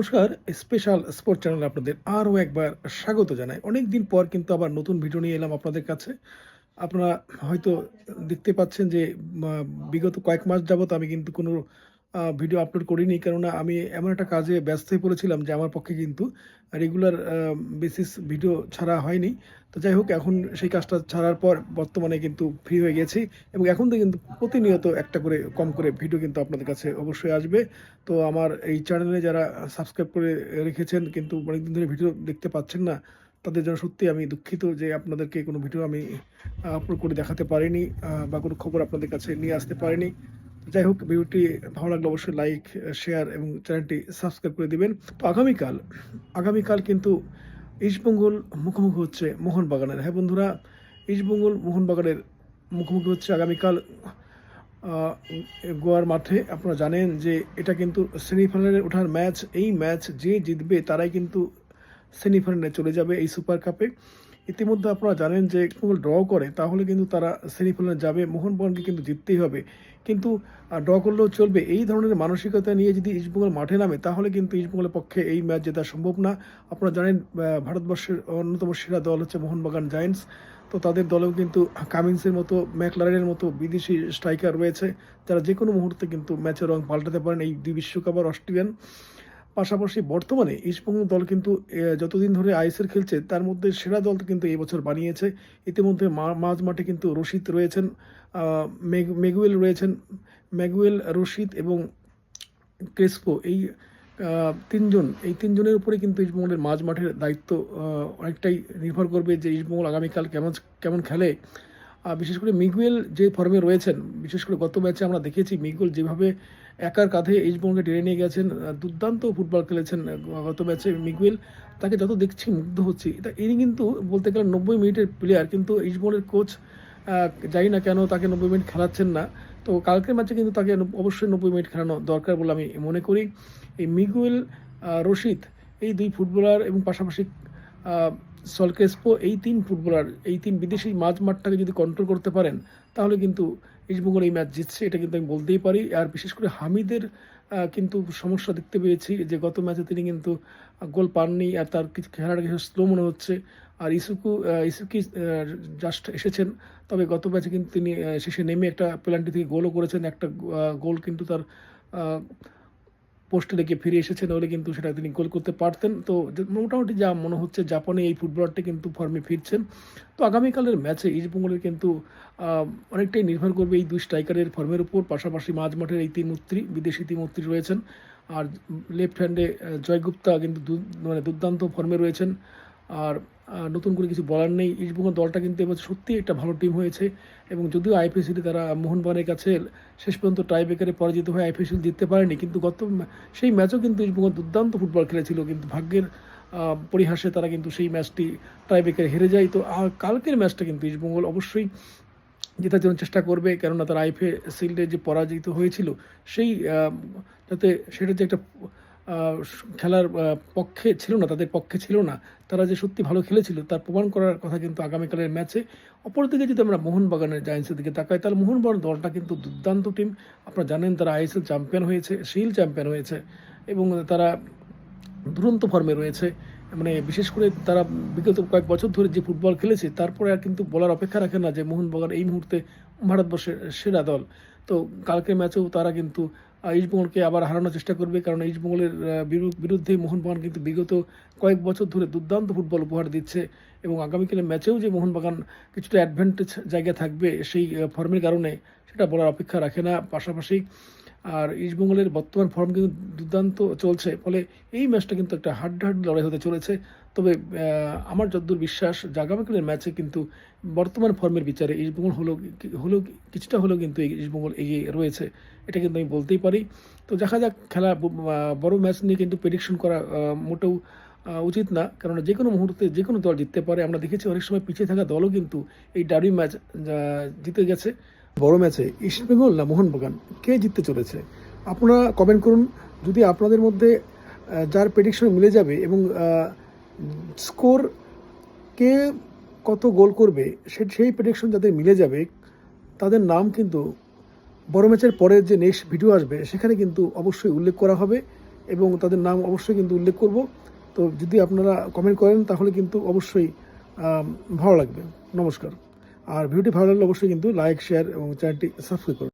নমস্কার special sport চ্যানেলে আপনাদের আরও একবার স্বাগত জানাই। অনেক দিন পর কিন্তু আবার নতুন ভিডিও নিয়ে এলাম আপনাদের কাছে। আপনারা হয়তো দেখতে পাচ্ছেন যে বিগত কয়েক মাস যাবত আমি কিন্তু কোনো ভিডিও আপলোড করিনি, কেননা আমি এমন একটা কাজে ব্যস্ত হয়ে পড়েছিলাম যে আমার পক্ষে কিন্তু রেগুলার বেসিস ভিডিও ছাড়া হয়নি। তো যাই হোক, এখন সেই কাজটা ছাড়ার পর বর্তমানে কিন্তু ফ্রি হয়ে গেছি এবং এখন তো কিন্তু প্রতিনিয়ত একটা করে কম করে ভিডিও কিন্তু আপনাদের কাছে অবশ্যই আসবে। তো আমার এই চ্যানেলে যারা সাবস্ক্রাইব করে রেখেছেন কিন্তু অনেকদিন ধরে ভিডিও দেখতে পাচ্ছেন না, তাদের জন্য সত্যি আমি দুঃখিত যে আপনাদেরকে কোনো ভিডিও আমি আপলোড করে দেখাতে পারিনি বা কোনো খবর আপনাদের কাছে নিয়ে আসতে পারিনি। যাই হোক, ভিডিওটি ভালো লাগলে অবশ্যই লাইক শেয়ার এবং চ্যানেলটি সাবস্ক্রাইব করে দিবেন। তো আগামীকাল আগামীকাল কিন্তু ইস্টবেঙ্গল মুখোমুখি হচ্ছে মোহনবাগানের। হ্যাঁ বন্ধুরা ইস্টবেঙ্গল মোহনবাগানের মুখোমুখি হচ্ছে আগামীকাল গোয়ার মাঠে। আপনারা জানেন যে এটা কিন্তু সেমিফাইনালে ওঠার ম্যাচ এই ম্যাচ যে জিতবে তারাই কিন্তু সেমিফাইনালে চলে যাবে এই সুপার কাপে ইতিমধ্যে আপনারা জানেন যে কেবল ড্র করে, তাহলে কিন্তু তারা সেমিফাইনালে যাবে। মোহনবাগানকে কিন্তু জিততেই হবে। কিন্তু ড্র করলেও চলবে। এই ধরনের মানসিকতা নিয়ে যদি ইস্টবেঙ্গল মাঠে নামে, তাহলে কিন্তু ইস্টবেঙ্গলের পক্ষে এই ম্যাচ জেতা সম্ভব না। আপনারা জানেন ভারতবর্ষের অন্যতম সেরা দল হচ্ছে মোহনবাগান জায়েন্টস তো তাদের দলেও কিন্তু কামিন্সের মতো ম্যাকলারেনের মতো বিদেশি স্ট্রাইকার রয়েছে। যারা যে কোনো মুহূর্তে কিন্তু ম্যাচের রং পাল্টাতে পারেন এই দুই বিশ্বকাপ আর অস্ট্রেলিয়ান পাশাপাশি বর্তমানে ইস্টবেঙ্গল দল কিন্তু যতদিন ধরে আইএসএল খেলছে, তার মধ্যে সেরা দল কিন্তু এবছর বানিয়েছে। ইতিমধ্যে মাঝ মাঠে কিন্তু রশিদ রয়েছেন মেগ- মেগুয়েল রয়েছেন ম্যাগুয়েল রশিদ এবং ক্রেসপো এই তিনজন, এই তিনজনের উপরে কিন্তু ইস্টবেঙ্গলের মাঝ মাঠের দায়িত্ব অনেকটাই নির্ভর করবে যে ইস্টবেঙ্গল আগামীকাল কেমন কেমন খেলে। বিশেষ করে মিগুয়েল যে ফর্মে রয়েছেন, বিশেষ করে গত ম্যাচে আমরা দেখেছি, মিগুয়েল যেভাবে একার কাঁধে ইস্টবেঙ্গলকে টেনে নিয়ে গেছেন দুর্দান্ত ফুটবল খেলেছেন গত ম্যাচে মিগুয়েল। তাকে যত দেখছি মুগ্ধ হচ্ছি। এটা ইনি কিন্তু বলতে গেলে নব্বই মিনিটের প্লেয়ার কিন্তু ইস্টবেঙ্গলের কোচ জানি না কেন তাকে নব্বই মিনিট খেলাচ্ছেন না। তো কালকের ম্যাচে কিন্তু তাকে অবশ্যই নব্বই মিনিট খেলানো দরকার বলে আমি মনে করি। এই মিগুয়েল রশিদ, এই দুই ফুটবলার এবং পাশাপাশি সলকেসপো এই তিন ফুটবলার, এই তিন বিদেশি মাঝ মাঠটাকে যদি কন্ট্রোল করতে পারেন, তাহলে কিন্তু ইস্টবেঙ্গল এই ম্যাচ জিতছে, এটা কিন্তু আমি বলতেই পারি। আর বিশেষ করে হামিদের কিন্তু সমস্যা দেখতে পেয়েছি যে গত ম্যাচে তিনি কিন্তু গোল পাননি আর তার কিছু খেলাটা কিছু স্লো মনে হচ্ছে। আর ইসুকু ইসুকি জাস্ট এসেছেন, তবে গত ম্যাচে কিন্তু তিনি শেষে নেমে একটা পেনাল্টি থেকে গোলও করেছেন। একটা গোল কিন্তু তার পোস্টে রেখে ফিরে এসেছেন হলে কিন্তু সেটা তিনি গোল করতে পারতেন। তো মোটামুটি যা মনে হচ্ছে জাপানে এই ফুটবলারটি কিন্তু ফর্মে ফিরছেন। তো আগামীকালের ম্যাচে ইস্টবেঙ্গলের কিন্তু অনেকটাই নির্ভর করবে এই দুই স্ট্রাইকারের ফর্মের উপর। পাশাপাশি মাঝ মাঠের এই তিন বিদেশি তিন রয়েছেন। আর লেফট হ্যান্ডে জয়গুপ্তা কিন্তু মানে দুর্দান্ত ফর্মে রয়েছেন। আর নতুন করে কিছু বলার নেই। ইস্টবেঙ্গল দলটা কিন্তু এবার সত্যি একটা ভালো টিম হয়েছে এবং যদিও আইপিএসিতে তারা মোহনবাগানের কাছে শেষ পর্যন্ত টাই ব্রেকারে পরাজিত হয়ে আইপিএসিল জিততে পারেনি, কিন্তু গত সেই ম্যাচও কিন্তু ইস্টবেঙ্গল দুর্দান্ত ফুটবল খেলেছিল, কিন্তু ভাগ্যের পরিহাসে তারা কিন্তু সেই ম্যাচটি টাই ব্রেকারে হেরে যায়। তো কালকের ম্যাচটা কিন্তু ইস্টবেঙ্গল অবশ্যই জেতার জন্য চেষ্টা করবে, কেননা তারা আইফে সিল্ডে যে পরাজিত হয়েছিল, সেই যাতে সেটা যে একটা খেলার পক্ষে ছিল না, তাদের পক্ষে ছিল না। তারা যে সত্যি ভালো খেলেছিল, তার প্রমাণ করার কথা কিন্তু আগামীকালের ম্যাচে। অপরদিকে যদি আমরা মোহনবাগানের জায়েন্টসের দিকে তাকাই, তাহলে মোহনবাগান দলটা কিন্তু দুর্দান্ত টিম। আপনারা জানেন, তারা আইএসএল চ্যাম্পিয়ন হয়েছে শিল চ্যাম্পিয়ন হয়েছে, এবং তারা দুরন্ত ফর্মে রয়েছে। মানে বিশেষ করে তারা বিগত কয়েক বছর ধরে যে ফুটবল খেলেছে, তারপরে আর কিন্তু বলার অপেক্ষা রাখে না যে মোহনবাগান এই মুহূর্তে ভারতবর্ষের সেরা দল। তো কালকের ম্যাচেও তারা কিন্তু ইস্টবেঙ্গলকে আবার হারানোর চেষ্টা করবে, কারণ ইস্টবেঙ্গলের বিরুদ্ধে মোহনবাগান কিন্তু বিগত কয়েক বছর ধরে দুর্দান্ত ফুটবল উপহার দিচ্ছে এবং আগামীকালের ম্যাচেও যে মোহনবাগান কিছুটা অ্যাডভান্টেজ জায়গা থাকবে সেই ফর্মের কারণে সেটা বলার অপেক্ষা রাখে না। পাশাপাশি, আর ইস্টবেঙ্গলের বর্তমান ফর্ম কিন্তু দুর্দান্ত চলছে, ফলে এই ম্যাচটা কিন্তু একটা হাড্ডাহাড্ডি লড়াই হতে চলেছে। তবে আমার যদ্দূর বিশ্বাস আগামীকালের ম্যাচে কিন্তু বর্তমান ফর্মের বিচারে ইস্টবেঙ্গল হলো হলো কিছুটা হলেও কিন্তু এই ইস্টবেঙ্গল এগিয়ে রয়েছে, এটা কিন্তু আমি বলতেই পারি। তো দেখা যাক, খেলা বড় ম্যাচ নিয়ে কিন্তু প্রেডিকশন করা মোটেও উচিত না। কেননা যে কোনো মুহূর্তে যে কোনো দল জিততে পারে। আমরা দেখেছি অনেক সময় পিছিয়ে থাকা দলও কিন্তু এই ডার্বি ম্যাচ জিতে গেছে। বড় ম্যাচে ইস্টবেঙ্গল না মোহনবাগান? কে জিততে চলেছে? আপনারা কমেন্ট করুন। যদি আপনাদের মধ্যে যার প্রেডিকশন মিলে যাবে এবং স্কোর কে কত গোল করবে, সে সেই প্রেডিকশন যাদের মিলে যাবে, তাদের নাম কিন্তু বড় ম্যাচের পরে যে নেক্সট ভিডিও আসবে, সেখানে কিন্তু অবশ্যই উল্লেখ করা হবে এবং তাদের নাম অবশ্যই কিন্তু উল্লেখ করব। তো যদি আপনারা কমেন্ট করেন, তাহলে কিন্তু অবশ্যই ভালো লাগবে। নমস্কার। আর ভিডিওটি ভালো লাগলে অবশ্যই কিন্তু লাইক শেয়ার এবং চ্যানেলটি সাবস্ক্রাইব করুন।